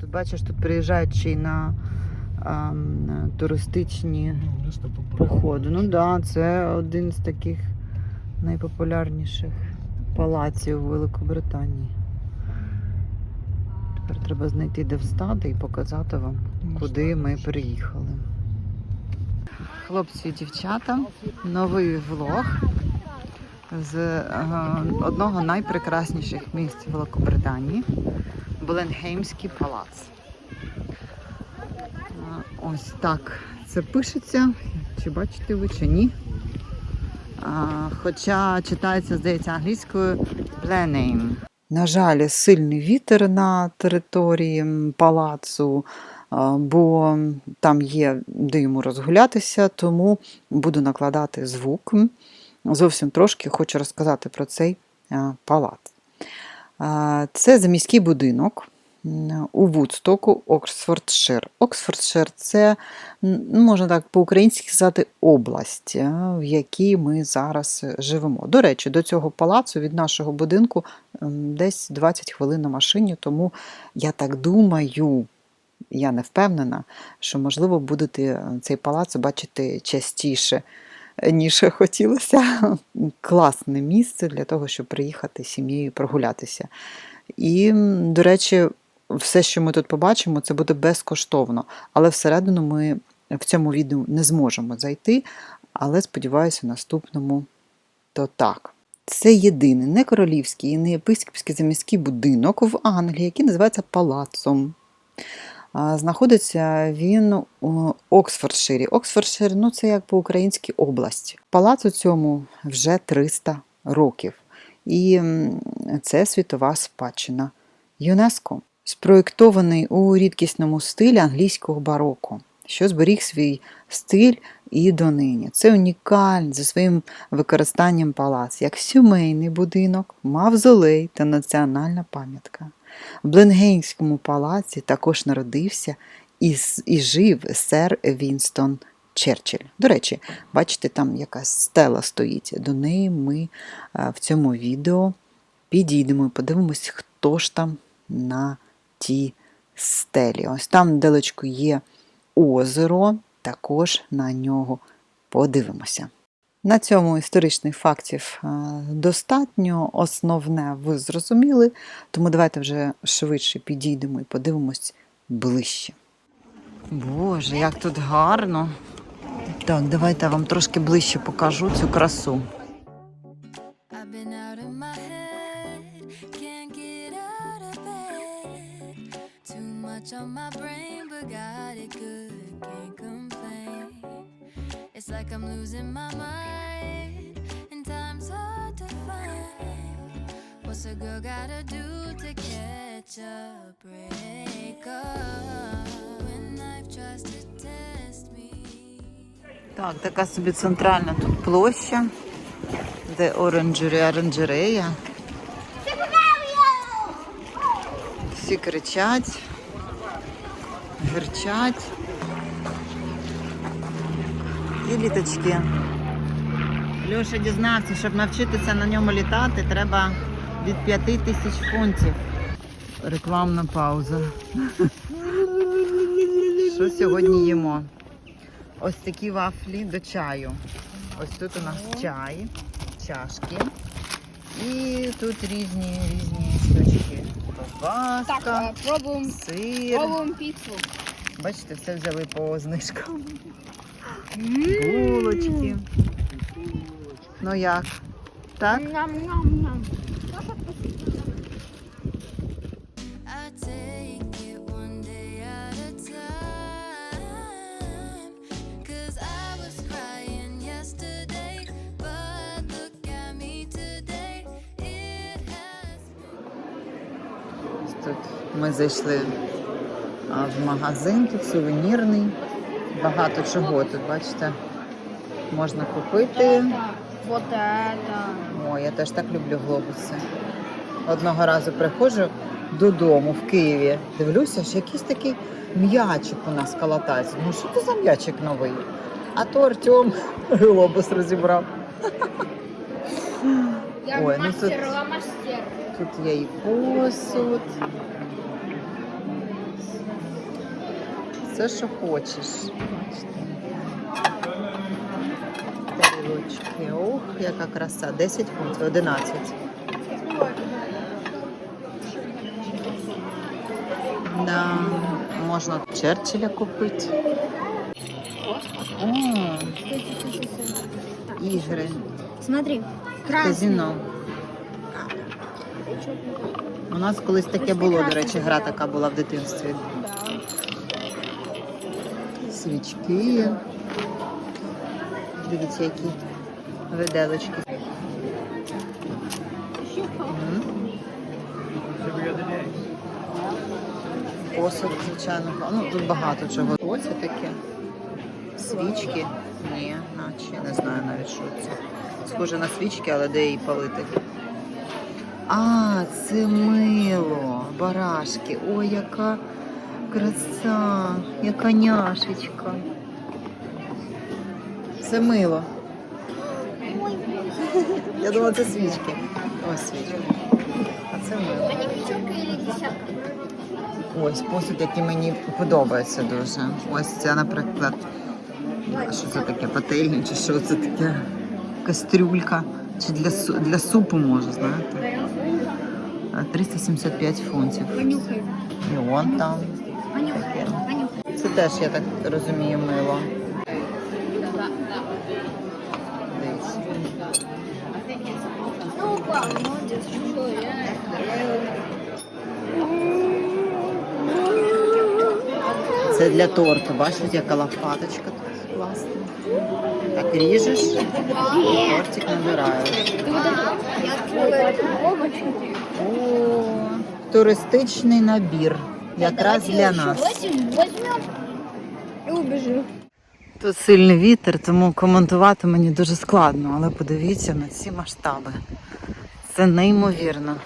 Тут бачиш, тут приїжджають ще й на ем, туристичні Ну, походи. Ну так, да, це один з таких найпопулярніших палаців у Великобританії. Тепер треба знайти, де встати і показати вам, Ну, куди ми приїхали. Хлопці і дівчата, новий влог з е, одного найпрекрасніших місць Великобританії Бленгеймський палац. Е, Ось так це пишеться. Чи бачите ви, чи ні? А, хоча читається, здається, англійською Blenheim. На жаль, сильний вітер на території палацу, бо там є де йому розгулятися, тому буду накладати звук. Зовсім трошки хочу розказати про цей а, палац. Це заміський будинок у Вудстоку, Оксфордшир. Оксфордшир це, ну, можна так по-українськи сказати, область, е, в якій ми зараз е, живемо. До речі, до цього палацу від нашого будинку десь 20 хвилин на машині, тому я так думаю, я не впевнена, що, можливо, будете е, цей палац бачити частіше, е, ніж хотілося. Класне місце для того, щоб приїхати з сім'єю прогулятися. І, до речі, все, що ми тут побачимо, це буде безкоштовно. Але всередину ми в цьому відео не зможемо зайти, але сподіваюся, наступному то так. Це єдиний не королівський і не єпископський заміський будинок в Англії, який називається палацом. Знаходиться він у Оксфордширі. Оксфордшир ну, це як по-українськи область. Палацу цьому вже 300 років. І це світова спадщина ЮНЕСКО, спроєктований у рідкісному стилі англійського бароко, що зберіг свій стиль і донині. Це унікальний за своїм використанням палац, як сімейний будинок, мавзолей та національна пам'ятка. В Бленгеймському палаці також народився і, і жив сер Вінстон Черчилль. До речі, бачите, там якась стела стоїть. До неї ми е, в цьому відео підійдемо і подивимось, хто ж там на тій стелі. Ось там далечко є озеро, також на нього подивимося. На цьому історичних фактів е, достатньо. Основне ви зрозуміли, тому давайте вже швидше підійдемо і подивимось ближче. Боже, як тут гарно. Так, давайте я вам трошки ближче покажу цю красу. Так, така собі центральна тут площа, де оранжері, оранжерея. Всі кричать, гирчать. І літочки. Льоша дізнався, щоб навчитися на ньому літати, треба від 5 тисяч фунтів. Рекламна пауза. Що сьогодні їмо? Ось такі вафлі до чаю. Ось тут у нас чай, чашки. І тут різні різні штучки. Так, е, пробуємо, сир. пробуємо піцу. Бачите, все взяли по знижкам. Булочки. Ну як? Так? Ням-ням-ням. Ми зайшли в магазин, тут сувенірний. Багато чого тут, бачите, можна купити. Вот это. О, я теж так люблю глобуси. Одного разу приходжу додому в Києві, дивлюся, що якийсь такий м'ячик у нас калатається. Ну що це за м'ячик новий? А то Артем глобус розібрав. Я Ой, ну тут- мастер. Тут є і посуд. Все, що хочеш. Бачите. Тарілочки. Ох, яка краса. 10 фунтів, 11. Да, можна Черчилля купити. О, ігри. Смотри. Казіно. У нас колись таке було, до речі, гра така була в дитинстві. Свічки. Дивіться, які виделочки. Посуд, звичайно. Ну, тут багато чого. Оце таке. Свічки. Ні, наче не знаю навіть, що це. Схоже на свічки, але де її палити. А, це мило, барашки. Ой, яка краса, яка няшечка. Це мило. Я думала, це свічки. Ось свічки. А це мило. Ось посуд, який мені подобається дуже. Ось це, наприклад, що це таке пательня, чи що це таке? Кастрюлька. Чи для, для супу може, знаєте? 375 фунтів. І вон там. Це теж, я так розумію, мило. Це для торту. Бачите, яка лопаточка тут класна. Так ріжеш, тортик набираєш. О, туристичний набір. Якраз для нас. І убежим. Тут сильний вітер, тому коментувати мені дуже складно, але подивіться на ці масштаби. Це неймовірно.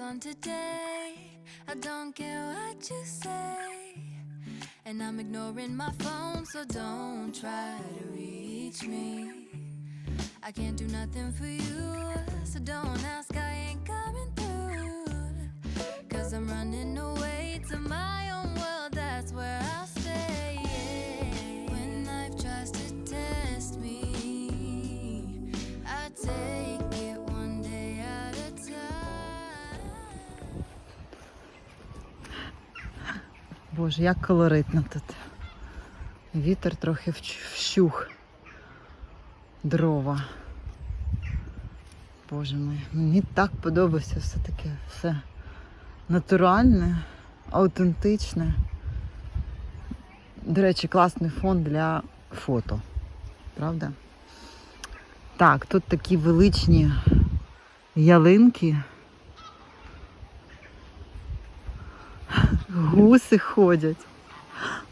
On today. I don't care what you say. And I'm ignoring my phone, so don't try to reach me. I can't do nothing for you, so don't ask, I ain't coming through. Cause I'm running away to my own Боже, як колоритно тут. Вітер трохи вщух. Дрова. Боже мій, мені так подобається все таке, все натуральне, аутентичне. До речі, класний фон для фото. Правда? Так, тут такі величні ялинки. Гуси ходять.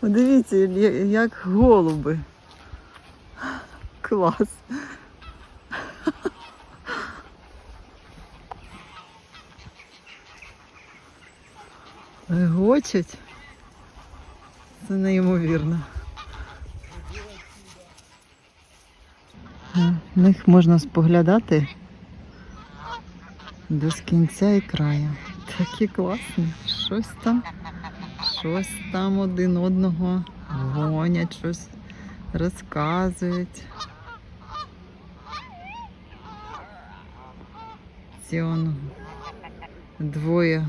Дивіться, як голуби. Клас. Гочуть. Це неймовірно. На них можна споглядати без кінця і краю. Такі класні. Щось там, щось там один одного гонять, щось розказують. Ці он двоє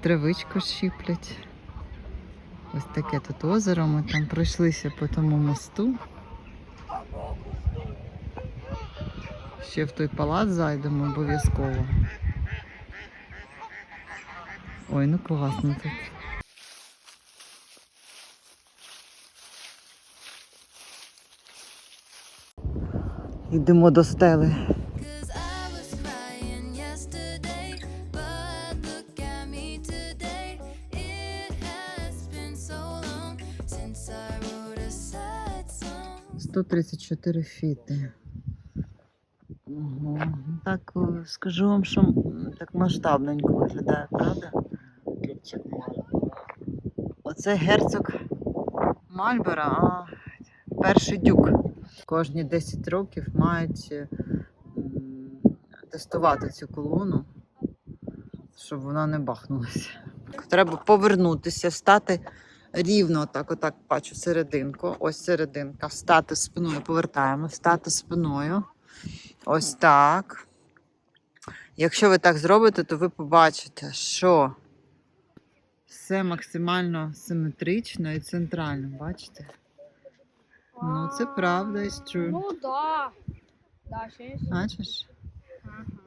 травичку щіплять. Ось таке тут озеро. Ми там пройшлися по тому мосту. Ще в той палац зайдемо обов'язково. Ой, ну класно тут. Йдемо до стели. Cause I was crying yesterday, but look at me today. It has been so long since I wrote a sad song. 134 фіти. Ну, Так е, скажу вам, що так масштабненько виглядає, правда? Оце герцог Мальбера, а перший дюк. Кожні 10 років мають е, тестувати цю колону, щоб вона не бахнулася. Треба повернутися, стати рівно, отак, отак бачу серединку. Ось серединка. Стати спиною, повертаємо, стати спиною. Ось так. Якщо ви так зробите, то ви побачите, що все максимально симетрично і центрально, бачите? Ну, це правда, it's true. Ну да. Да, ще є. Бачиш?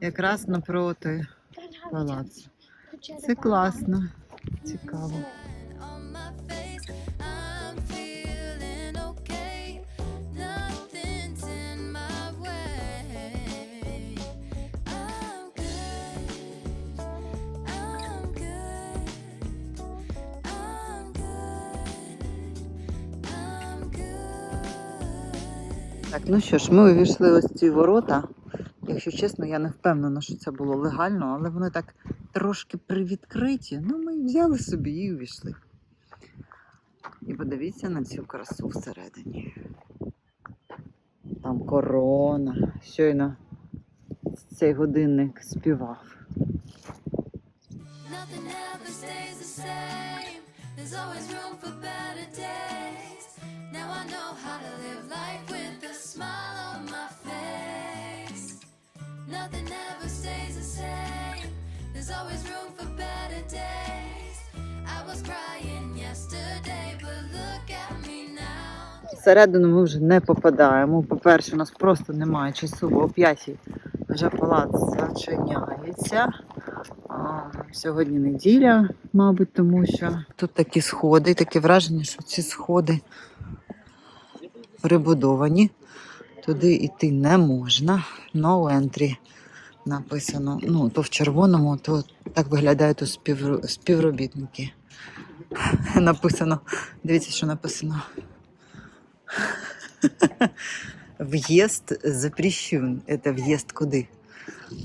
Якраз напроти палацу. Це класно, цікаво. Ну що ж, ми увійшли ось ці ворота. Якщо чесно, я не впевнена, що це було легально, але вони так трошки привідкриті. Ну, ми взяли собі і увійшли. І подивіться на цю красу всередині. Там корона. Щойно цей годинник співав. Nothing ever stays the same. There's always room for better days. Now I know how to live life with a smile on my face. Nothing ever stays the same. There's always room for better days. I was crying yesterday, but look at me now. Всередину ми вже не попадаємо. По-перше, у нас просто немає часу, бо о 5 вже палац зачиняється. Сьогодні неділя, мабуть, тому що тут такі сходи, таке враження, що ці сходи прибудовані. Туди йти не можна. No entry написано. Ну, то в червоному, то так виглядають тут спів... співробітники. Написано. Дивіться, що написано. В'їзд запрещен. Это в'їзд куди?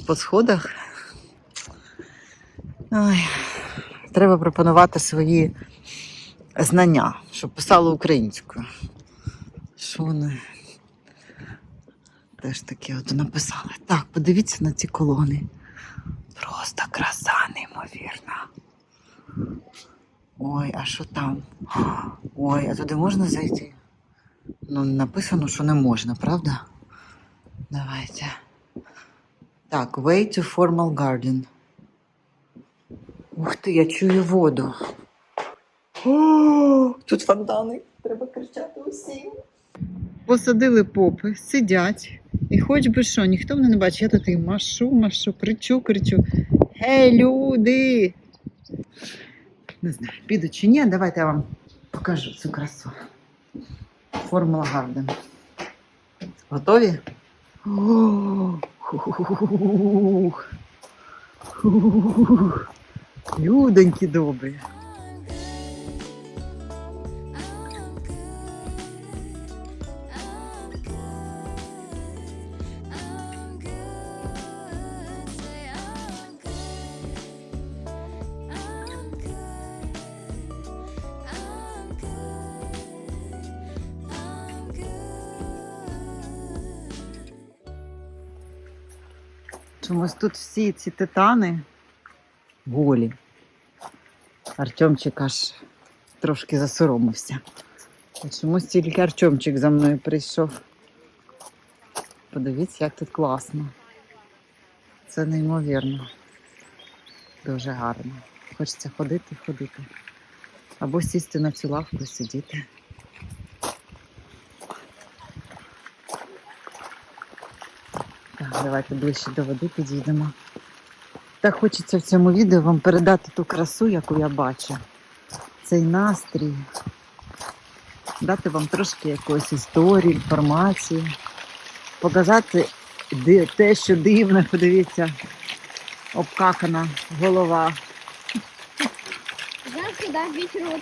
По сходах. Ой, треба пропонувати свої знання, щоб писали українською. Що вони теж таке от написали. Так, подивіться на ці колони. Просто краса неймовірна. Ой, а що там? Ой, а туди можна зайти? Ну, написано, що не можна, правда? Давайте. Так, way to formal garden. Ух ти, я чую воду. О, тут фонтани. Треба кричати усім. Посадили попи, сидять. І хоч би що, ніхто мене не бачить. Я тут і машу, машу, кричу, кричу. Гей, люди! Не знаю, піду чи ні, давайте я вам покажу цю красу. Формула Гарден. Готові? О, Людоньки добрі. Чомусь тут всі ці титани голі. Артемчик аж трошки засоромився. Чомусь тільки Артемчик за мною прийшов. Подивіться, як тут класно. Це неймовірно. Дуже гарно. Хочеться ходити, ходити. Або сісти на цю лавку і сидіти. Так, давайте ближче до води підійдемо. Так хочеться в цьому відео вам передати ту красу, яку я бачу. Цей настрій. Дати вам трошки якоїсь історії, інформації, показати те, що дивно, подивіться, обкакана голова Знаешь, когда ветер вот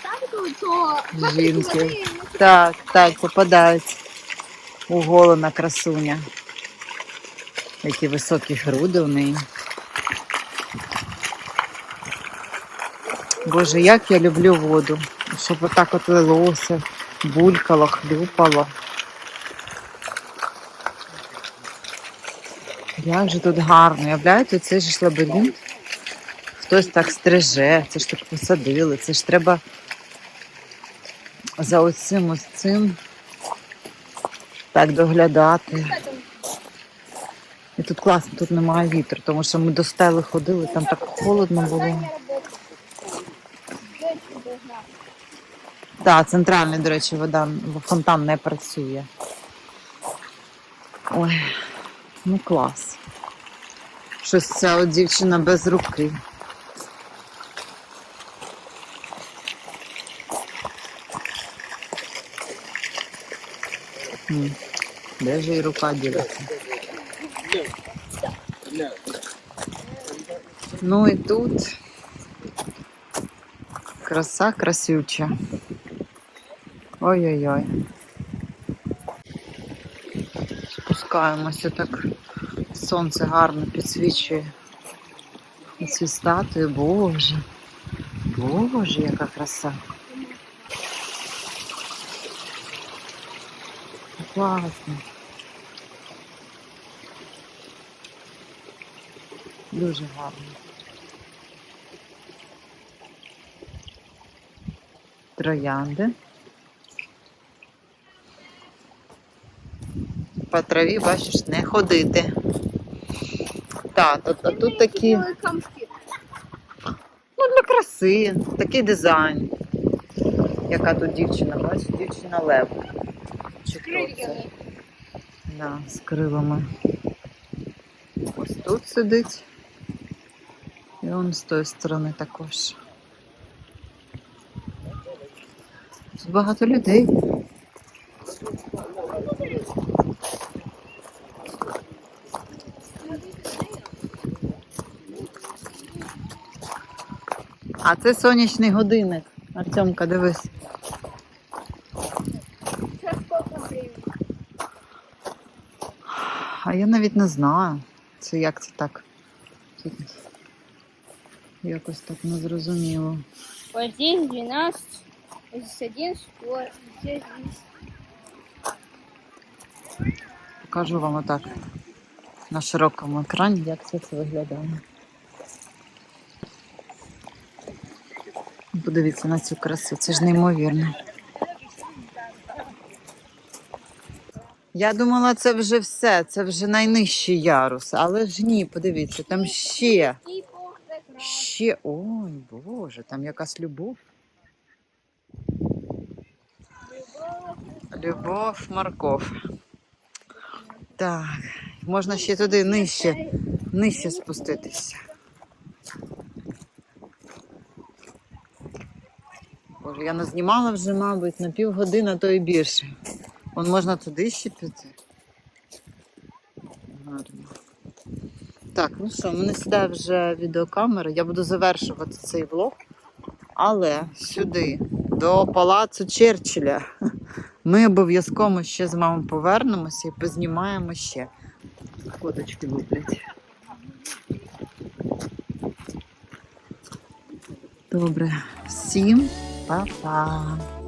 то жінки. Так, так, попадають. Уголена красуня. Які високі груди у неї. Боже, як я люблю воду. Щоб отак от лилося, булькало, хлюпало. Як же тут гарно. Уявляєте, це ж лабіринт. Хтось так стриже, це ж так посадили, це ж треба за оцим ось цим так доглядати. І тут класно, тут немає вітру, тому що ми до стели ходили, там так холодно було. Так, центральний, до речі, вода, фонтан не працює. Ой, ну клас. Щось ця от дівчина без руки. Де ж її рука ділиться? Ну і тут краса красюча. Ой-ой-ой. Спускаємося так. Сонце гарно підсвічує. Ці статуї, боже. Боже, яка краса. Класно. Дуже гарно. Троянди. По траві, бачиш, не ходити. Так, тут, а тут такі. Ну, для краси, такий дизайн. Яка тут дівчина, бачиш, дівчина лев. Чи хто це? Да, з крилами. Ось тут сидить. І он з тої сторони також. Багато людей. А це сонячний годинник. Артемка, дивись. А я навіть не знаю. Це як це так. Якось так незрозуміло. Вот здесь 12, здесь 11, вот здесь 10. Покажу вам отак на широкому екрані, як це все виглядає. Подивіться на цю красу, це ж неймовірно. Я думала, це вже все, це вже найнижчий ярус, але ж ні, подивіться, там ще, ще. Ой, Боже, там якась любов. Любов, морков. Так, можна ще туди нижче, нижче спуститися. Боже, я назнімала вже, мабуть, на півгодини, а то і більше. Вон можна туди ще піти. Гарно. Так, ну що, в мене сідає вже відеокамера. Я буду завершувати цей влог. Але сюди, до палацу Черчилля, ми обов'язково ще з мамою повернемося і познімаємо ще. Коточки луплять. Добре, всім па-па.